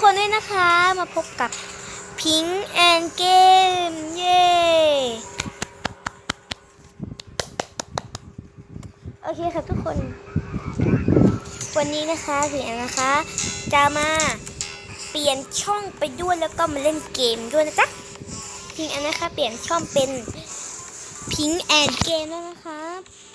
คนด้วยนะคะ มาพบกับพิงแอนเกมเย้โอเคครับทุกคน วันนี้นะคะพิงแอนนะคะ จะมาเปลี่ยนช่องไปด้วยแล้วก็มาเล่นเกมด้วยนะจ๊ะพิงแอนนะคะ เปลี่ยนช่องเป็น พิงแอนเกมแล้วนะคะ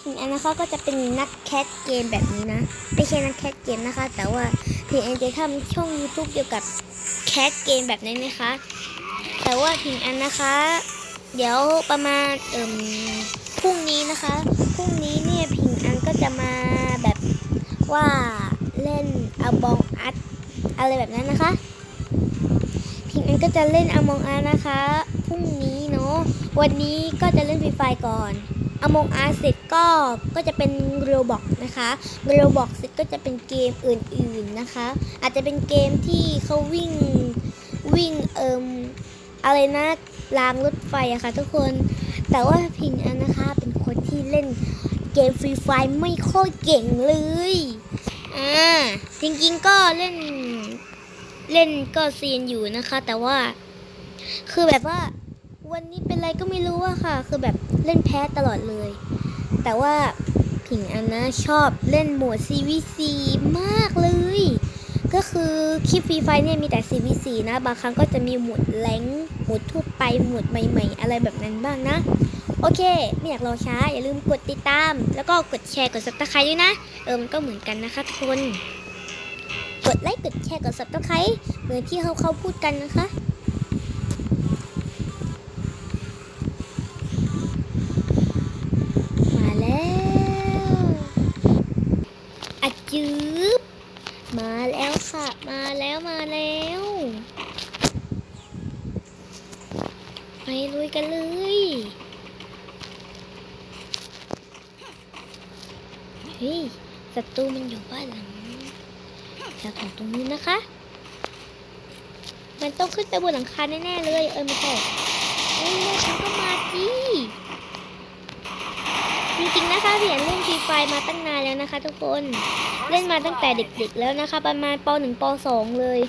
พิงแอนนะคะก็จะเป็นนักแคสเกมแบบนี้นะ ไม่ใช่นักแคสเกมนะคะ แต่ว่าพิงแอนจะทำช่อง YouTube เกี่ยวกับแคสเกมแบบนี้นะคะ แต่ว่าพิงแอนนะคะ เดี๋ยวประมาณเอิ่มพรุ่งนี้นะคะพรุ่งนี้เนี่ยพิงแอนก็จะมาแบบว่าเล่นอาบองอัดอะไรแบบนั้นนะคะพิงแอนก็จะเล่นอมองอานะคะพรุ่งนี้ วันนี้ก็จะเล่นฟรีไฟก่อนอมงอาเสร็จก็ก็จะเป็นโรบอกนะคะโรบอกเสร็จก็จะเป็นเกมอื่นๆนะคะ อาจจะเป็นเกมที่เขาวิ่งวิ่งเอิมอะไรนะรางรถไฟอะค่ะทุกคนแต่ว่าพิงอันนะคะเป็นคนที่เล่นเกมฟรีไฟไม่ค่อยเก่งเลยอ่าจริงๆก็เล่นเล่นก็เซียนอยู่นะคะ แต่ว่าคือแบบว่า วันนี้เป็นไรก็ไม่รู้อะค่ะ คือแบบเล่นแพ้ตลอดเลย แต่ว่าผิงอันนะชอบเล่นหมวด CVC มากเลย ก็คือคลิปฟรีไฟเนี่ยมีแต่ CVC นะ บางครั้งก็จะมีหมวดแรงหมวดทั่วไปหมวดใหม่ ๆ อะไรแบบนั้นบ้างนะ โอเค ไม่อยากรอช้า อย่าลืมกดติดตาม แล้วก็กดแชร์กด subscribe ด้วยนะ เออมันก็เหมือนกันนะคะทุกคน กดไลค์กดแชร์กด subscribe เหมือนที่เขาเขาพูดกันนะคะ จืบมาแล้วค่ะ มาแล้วมาแล้ว ไปลุยกันเลยเฮ้ยศัตรูมันอยู่บ้านหลังแถวๆตรงนี้นะคะ มันต้องขึ้นไปบนหลังคาแน่ๆเลย เออไม่ใช่เอ้ยแม่ฉันก็มาจี ริงๆนะคะพี่อันเล่นฟรีไฟมาตั้งนานแล้วนะคะ ทุกคนเล่นมาตั้งแต่เด็กๆแล้วนะคะ ประมาณป .1 ป .2 เลย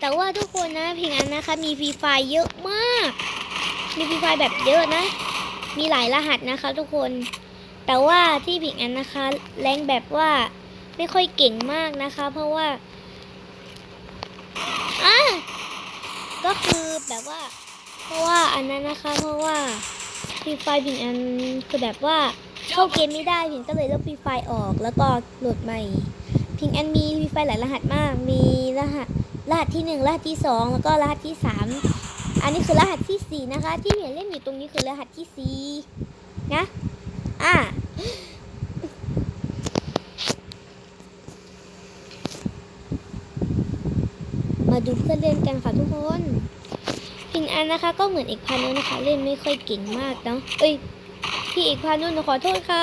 แต่ว่าทุกคนนะพิงอันนะคะ มีฟรีไฟเยอะมาก มีฟรีไฟแบบเยอะนะ มีหลายรหัสนะคะ ทุกคน แต่ว่าที่พิงอันนะคะแรงแบบว่าไม่ค่อยเก่งมากนะคะ เพราะว่าอะก็คือแบบว่า เพราะว่าอันนั้นนะคะ เพราะว่า ฟรีไฟพิงอันคือแบบว่าเข้าเกมไม่ได้พิงก็เลยลบฟรีไฟออกแล้วก็โหลดใหม่ พิงอันมีฟรีไฟหลายรหัสมาก มีรหัสรหัสที่หนึ่งรหัสที่สองแล้วก็รหัสที่สามอันนี้คือรหัสที่สี่นะคะ ที่เห็นเล่นอยู่ตรงนี้คือรหัสที่สี่นะอะมาดูเพื่อนเล่นกันค่ะทุกคน พิงอันนะคะ ก็เหมือนเอกพานุนะคะ เล่นไม่ค่อยเก่งมากเนาะเอ้ยพี่เอกพานุหนูขอโทษค่ะ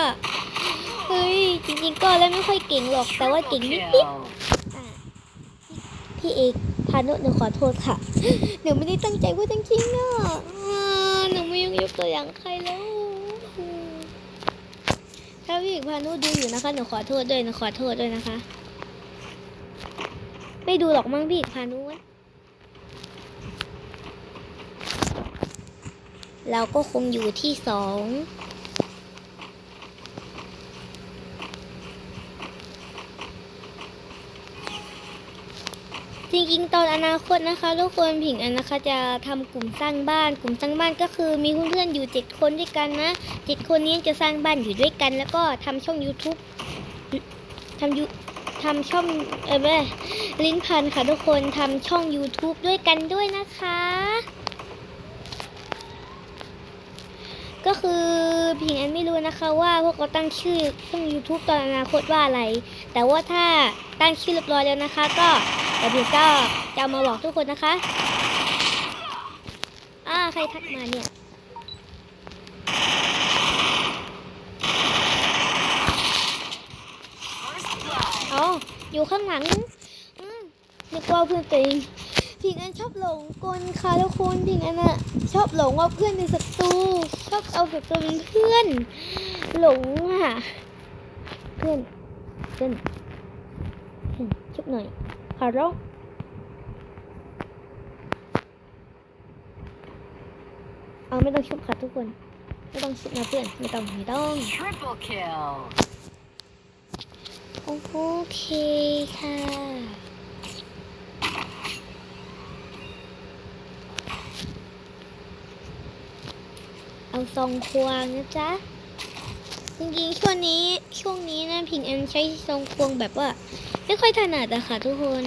เฮ้ยจริงๆก็เล่นไม่ค่อยเก่งหรอก แต่ว่าเก่งนิดๆอะพี่เอกพานุหนูขอโทษค่ะหนูไม่ได้ตั้งใจพูดจริงๆนะหนูไม่ยกยกตัวอย่างใครแล้วถ้าพี่เอกพานุดูอยู่นะคะหนูขอโทษด้วยหนูขอโทษด้วยนะคะ ไม่ดูหรอกมั้งพี่เอกพานุอะ เราก็คงอยู่ที่สองจริงๆ ตอนอนาคตนะคะทุกคนผิงอันนะคะจะทำกลุ่มสร้างบ้าน กลุ่มสร้างบ้านก็คือมีเพื่อนๆอยู่เจ็ดคนด้วยกันนะเจ็ดคนนี้จะสร้างบ้านอยู่ด้วยกัน แล้วก็ทำช่อง YouTube ทำยูทำช่องเออไม่ลิ้นพันค่ะทุกคนทำช่อง YouTube ด้วยกันด้วยนะคะ ก็คือพิงแอนไม่รู้นะคะว่าพวกเราตั้งชื่อช่อง YouTube ตอนอนาคตว่าอะไร แต่ว่าถ้าตั้งชื่อเรียบร้อยแล้วนะคะ ก็เดี๋ยวพิงก็จะมาบอกทุกคนนะคะอ่าใครทักมาเนี่ยอ๋ออยู่ข้างหลังนึกว่าเพื่อนตัวเองพิงอันชอบหลงกลค่ะทุกคนพิงอันอะชอบหลงว่าเพื่อนเป็นศัตรู ชอบเอาศัตรูเป็นเพื่อน หลงอะเพื่อน เพื่อนถึงชุบหน่อยขอร้องเอาไม่ต้องชุบค่ะทุกคน ไม่ต้องชุบนะเพื่อน ไม่ต้องไม่ต้อง Triple kill. โอเคค่ะ เอาซองควงนะจ๊ะ จริงๆช่วงนี้ช่วงนี้นะพิงแอนใช้ซองควงแบบว่า ไม่ค่อยถนัดอะค่ะทุกคน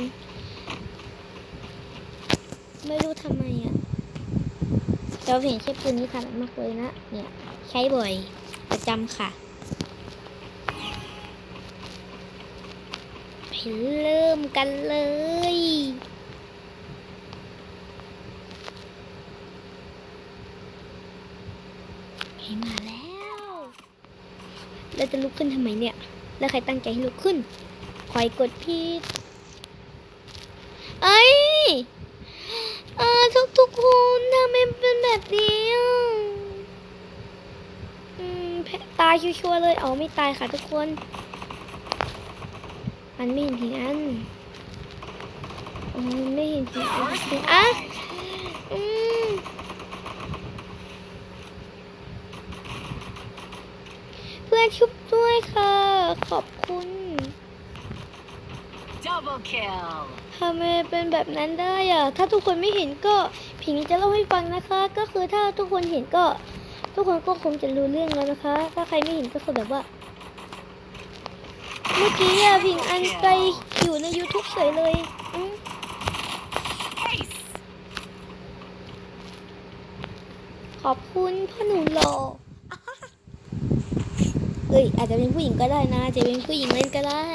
ไม่รู้ทำไมอะแต่ว่าพิงใช้ปืนนี้ถนัดมากเลยนะ เนี่ย ใช้บ่อยประจำค่ะไปเริ่มกันเลย เฮ้ยมาแล้ว เราจะ ลุกขึ้นทำไมเนี่ย แล้วใครตั้งใจให้ลุกขึ้นคอยกดผิดเอ้ยเออทุกทุกคนทำไมเป็นแบบนี้อะอืมตายชัวร์เลยเอาไม่ตายค่ะทุกคน มันไม่เห็นถึงอันมันไม่เห็นถึงอันถึงอะอืมเพื่อนชุบ ด้วยค่ะ ขอบคุณ Double kill. ทำไมเป็นแบบนั้นได้อะถ้าทุกคนไม่เห็นก็ผิงจะเล่าให้ฟังนะคะ ก็คือถ้าทุกคนเห็นก็ ทุกคนก็คงจะรู้เรื่องแล้วนะคะ ถ้าใครไม่เห็นก็คือแบบว่า เมื่อกี้อะพิงอันไปอยู่ใน YouTube เฉยเลยอืม Ace. ขอบคุณพ่อหนูหล่อ เอ้ยอาจจะเป็นผู้หญิงก็ได้นะจจะเป็นผู้หญิงเล่นก็ได้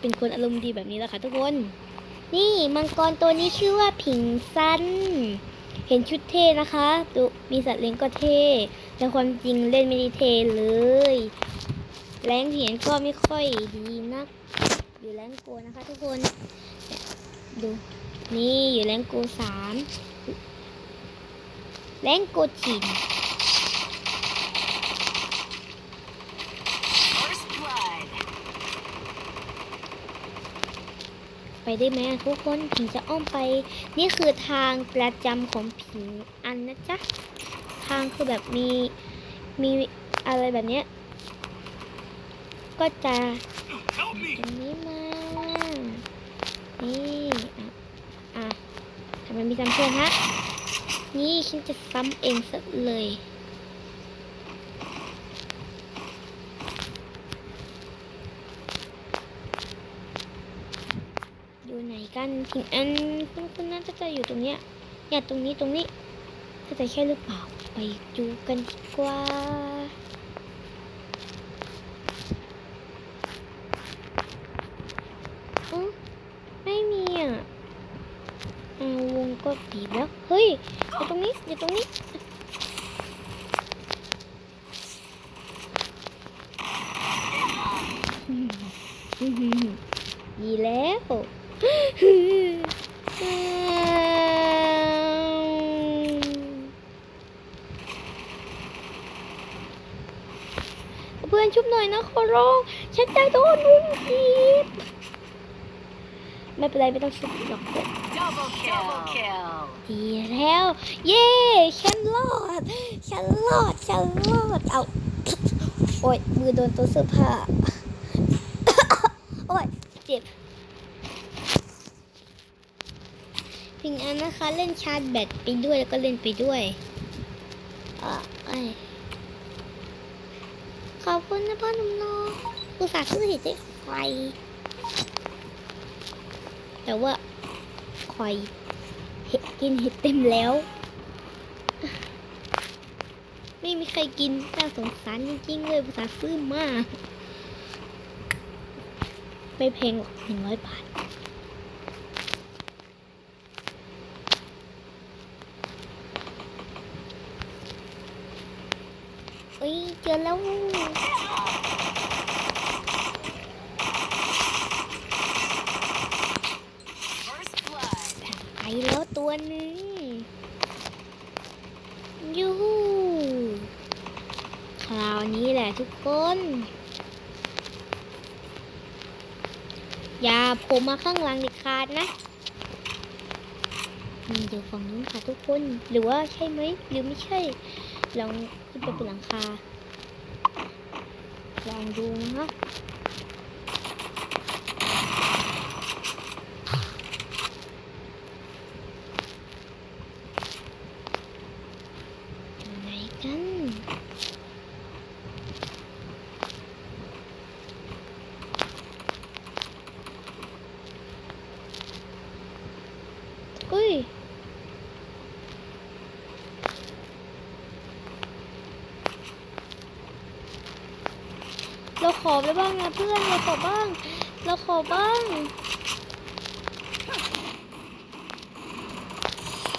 เป็นคนอารมณ์ดีแบบนี้แหละค่ะทุกคน นี่มังกรตัวนี้ชื่อว่าผิงซัน เห็นชุดเท่นะคะดูมีสัตว์เลี้ยงก็เท่ แต่ความจริงเล่นไม่ด้เทเลย แรงเหียนก็ไม่ค่อยดีนัก อยู่แรงโกนะคะทุกคน ดู นี่อยู่แรงโกสามแรงโกจินไปได้ไหมทุกคนผิงจะอ้อมไป นี่คือทางประจำของผิงอันนะจ๊ะ ทางคือแบบมีมีอะไรแบบเนี้ยก็จะ Help me. ตรงนี้มา นี่อะทำไมมีซ้ำเพื่อนฮะ นี่ฉันจะซ้ำเองซะเลยอยู่ไหนกันถึงอันคุณคุณน่าจะจะอยู่ตรงเนี้ย อย่าตรงนี้ตรงนี้ ถ้าจะใช่หรือเปล่าไปดูกันดีกว่าอือไม่มีอะอาวงก็ตีแล้ว เฮ้ย อยู่ตรงนี้ อยู่ตรงนี้ ดีแล้วเพื่อนชุบหน่อยนะขอร้องฉันจะโดนลุงจีบไม่เป็นไรไม่ต้องชุบหรอก Double kill. Double kill. ดีแล้ว เย้ฉันรอดฉันรอดฉันรอดเอาโอ้ยมือโดนตัวเสื้อผ้าโอ้ยเจ็บพิงอันนะคะ เล่นชาร์จแบตไปด้วยแล้วก็เล่นไปด้วยอะเอ้ย ขอบคุณนะพ่อหนุ่มน้องอุตส่าห์ซื้อเห็ดได้ไฟแต่ว่าคอยเห็ดกินเห็ดเต็มแล้ว ไม่มีใครกินน่าสงสารจริงๆเลยภาษาซื้อมาก ไม่แพงหรอกหนึ่งร้อยบาทเอ้ยเจอแล้ว นี่แหละทุกคน อย่าผมมาข้างหลังเด็ดขาดนะนี่อยู่ฝั่งนู้นค่ะทุกคน หรือว่าใช่ไหมหรือไม่ใช่ ลองขึ้นไปบนหลังคา ลองดูนะคะ อยู่ไหนกัน อุ้ย เราขอไปบ้างนะเพื่อนเราขอบ้าง เราขอบ้าง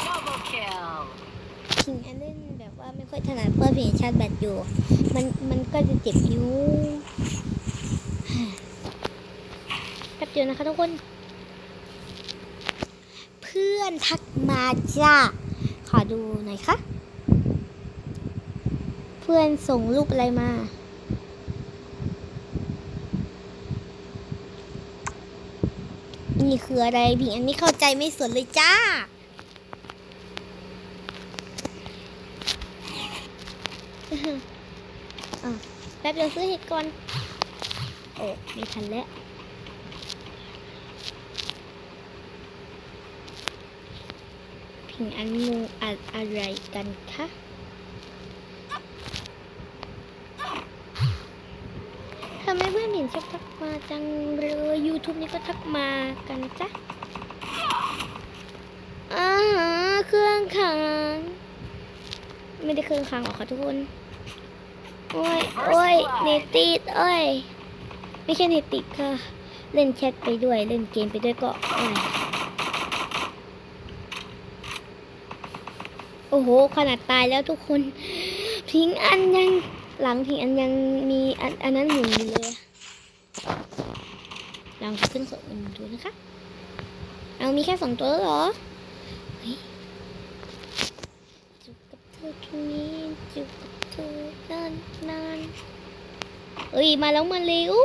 Double kill. พิงอันเล่นแบบว่าไม่ค่อยถนัดเพราะพิงชาร์จแบตอยู่ มันมันก็จะเจ็บนิ้วแป๊บเดียวนะคะทุกคน เพื่อนทักมาจ้าขอดูหน่อยคะเพื่อนส่งรูปอะไรมา นี่คืออะไรพิงอันนี้เข้าใจไม่สนเลยจ้าอะแป๊บเดียวซื้อเห็ดก่อน โอ้ไม่ทันแล้วพิงอันงูอะอะไรกันคะทำไมเพื่อนเห็น ชอบทักมาจังเลย YouTube นี่ก็ทักมากันจ้ะอ่าเครื่องขังไม่ได้เครื่องค้างหรอกค่ะทุกคน โอ้ยโอ้ยเนตติดโอ้ย ไม่ใช่เนตติดค่ะ เล่นแชทไปด้วย เล่นเกมไปด้วยก็โอ้ยโอ้โห ขนาดตายแล้วทุกคน พิงอันยังหลังพิงอันยังมีอันอันนั้นหมุนอยู่เลย ลองขึ้นสดมันดูนะคะ เอามีแค่สองตัวแล้วเหรอเฮ้ยจุกกับเธอตรงนี้จุกกับเธอนานนานๆเอ้ย มาแล้วมาเร็ว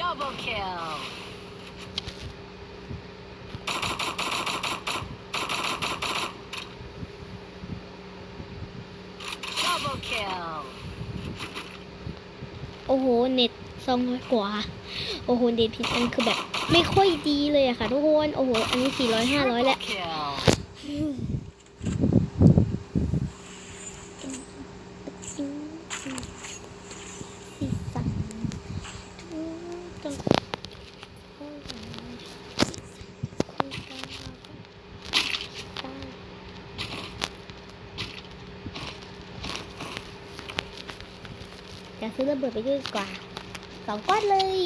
Double kill. Double kill. โอ้โห เน็ตสองร้อยกว่า โอ้โหเน็ตผิดอันคือแบบ ไม่ค่อยดีเลยอะค่ะทุกคนโอ้โหอันนี้สี่ร้อยห้าร้อย Triple แล้ว kill. สีสันทุกตรงจะซื้อระเบิดไปด้วยดีกว่าสองก้อนเลย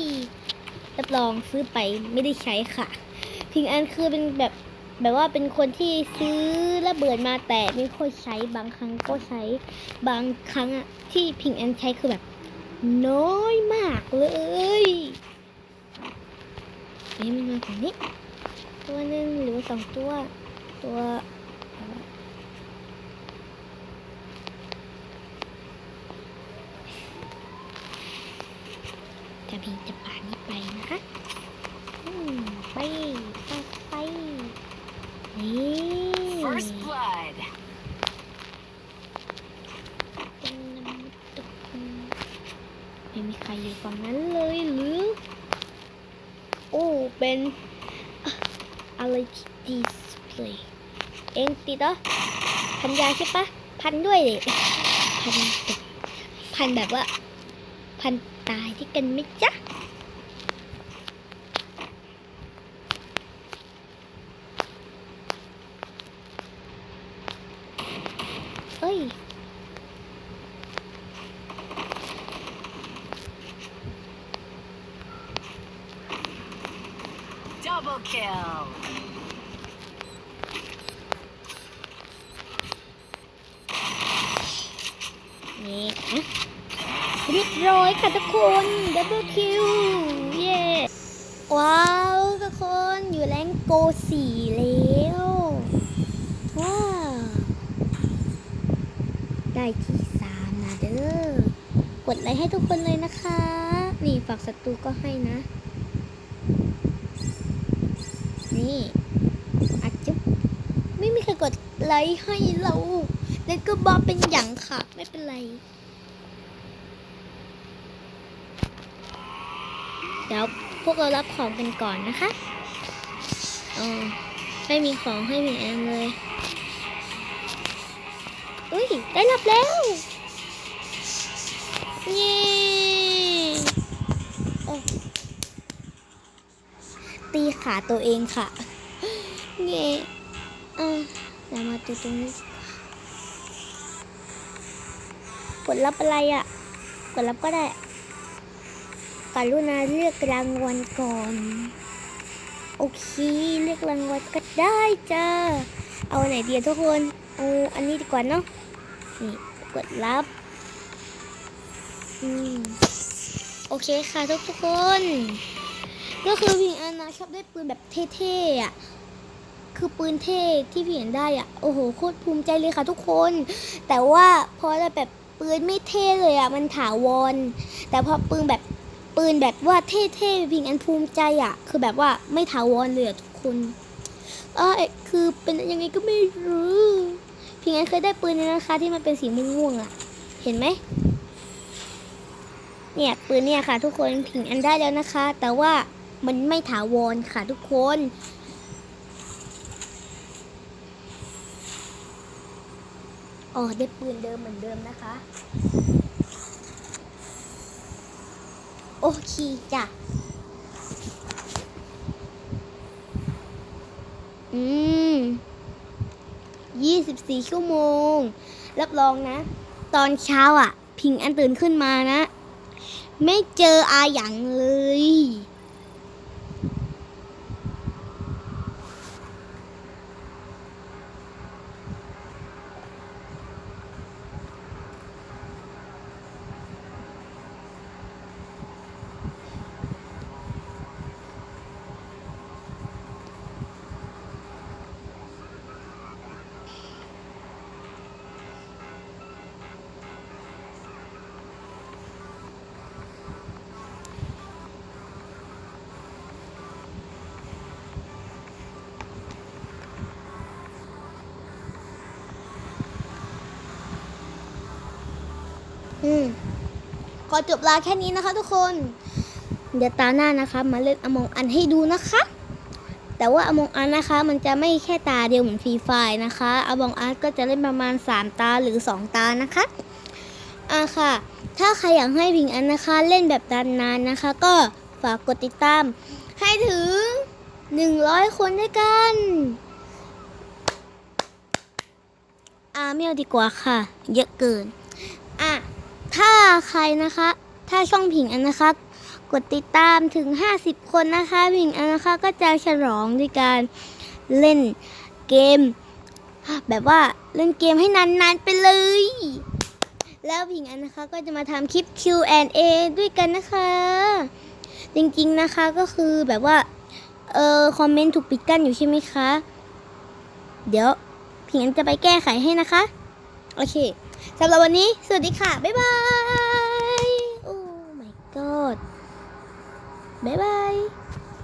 รับรองซื้อไปไม่ได้ใช้ค่ะ พิงอันคือเป็นแบบแบบว่าเป็นคนที่ซื้อระเบิดมาแต่ไม่ค่อยใช้บางครั้งก็ใช้บางครั้งอะที่พิงอันใช้คือแบบ น้อยมากเลยเฮ้ยมันมาฝั่นี้ ตัวหนึ่งหรือสองตัว ตัวจะพิงจะป นี้ไปนะคะอืมไปไปไปนี่ First blood. เป็นน้ำตกไม่มีใครอยู่ฝั่งนั้นเลยหรือ โอ้ เป็น อะอะไรที่ดีสเพลย์เองติดเหรอพันยาใช่ปะ พันด้วยเลยพันตกพันแบบว่า พันตายที่กันไหมจ๊ะ เอ้ย Double kill. นี่นะเรียบร้อยค่ะทุกคนดับเบิลคิวเย้ว้าวทุกคนอยู่แรงโกสี่แล้วว้าวได้ที่สามนะเด้อกดไลค์ให้ทุกคนเลยนะคะ นี่ฝากศัตรูก็ให้นะ นี่อัดจุ๊บไม่มีใครกดไลค์ให้เรา แล้วก็บอกเป็นอย่างค่ะ ไม่เป็นไร เดี๋ยวพวกเรารับของกันก่อนนะคะอ๋อไม่มีของให้มีแอนเลย อุ้ย ได้รับแล้ว เย้โอ้ตีขาตัวเองค่ะ เย้อะเดี๋ยวมาดูตรงนี้ ดรับอะไรอะ กดรับก็ได้กรุณาเลือกรางวัลก่อน โอเค เลือกรางวัลก็ได้จ้า เอาไหนดีอะทุกคนเอาอันนี้ดีกว่าเนาะนี่กดรับอืมโอเคค่ะทุกทุกคน ก็คือพี่อานาชอบได้ปืนแบบเท่ๆอะคือปืนเท่ที่พี่เห็นได้อะโอ้โหโคตรภูมิใจเลยค่ะทุกคน แต่ว่าพอเราแบบ ปืนไม่เท่เลยอะมันถาวร แต่พอปืนแบบปืนแบบว่าเท่ๆพิงอันภูมิใจอะ คือแบบว่าไม่ถาวรเลยอะทุกคนเออคือเป็นยังไงก็ไม่รู้พิงอันเคยได้ปืนนี้นะคะที่มันเป็นสีม่วงๆอะ เห็นไหมเนี่ยปืนเนี่ยค่ะ ทุกคนพิงอันได้แล้วนะคะ แต่ว่ามันไม่ถาวรค่ะทุกคน อ๋อได้ปืนเดิมเหมือนเดิมนะคะ โอเคจ้ะ อืมยี่สิบสี่ชั่วโมง รับรองนะ ตอนเช้าอะ พิงอันตื่นขึ้นมานะ ไม่เจออาหยังเลย อืมขอจบลาแค่นี้นะคะ ทุกคน เดี๋ยวตาหน้านะคะ มาเล่นอมองอันให้ดูนะคะ แต่ว่าอมองอันนะคะ มันจะไม่แค่ตาเดียวเหมือนฟรีไฟนะคะอมองอันก็จะเล่นประมาณ 3 ตาหรือ 2 ตานะคะอ่าค่ะ ถ้าใครอยากให้พิงอันนะคะ เล่นแบบนานๆนะคะ ก็ฝากกดติดตาม ให้ถึง 100 คนด้วยกันอ่าไม่เอาดีกว่าค่ะ เยอะเกิน ใครนะคะ ถ้าช่องผิงอันนะคะ กดติดตามถึง 50 คนนะคะ ผิงอันนะคะก็จะฉลองด้วยการเล่นเกม แบบว่าเล่นเกมให้นานๆไปเลย แล้วผิงอันนะคะก็จะมาทำคลิป Q&A ด้วยกันนะคะ จริงๆนะคะก็คือแบบว่าเออคอมเมนต์ถูกปิดกั้นอยู่ใช่ไหมคะ เดี๋ยวผิงอันจะไปแก้ไขให้นะคะ โอเค สำหรับวันนี้ สวัสดีค่ะ บ๊ายบาย โอ้ my god บ๊ายบาย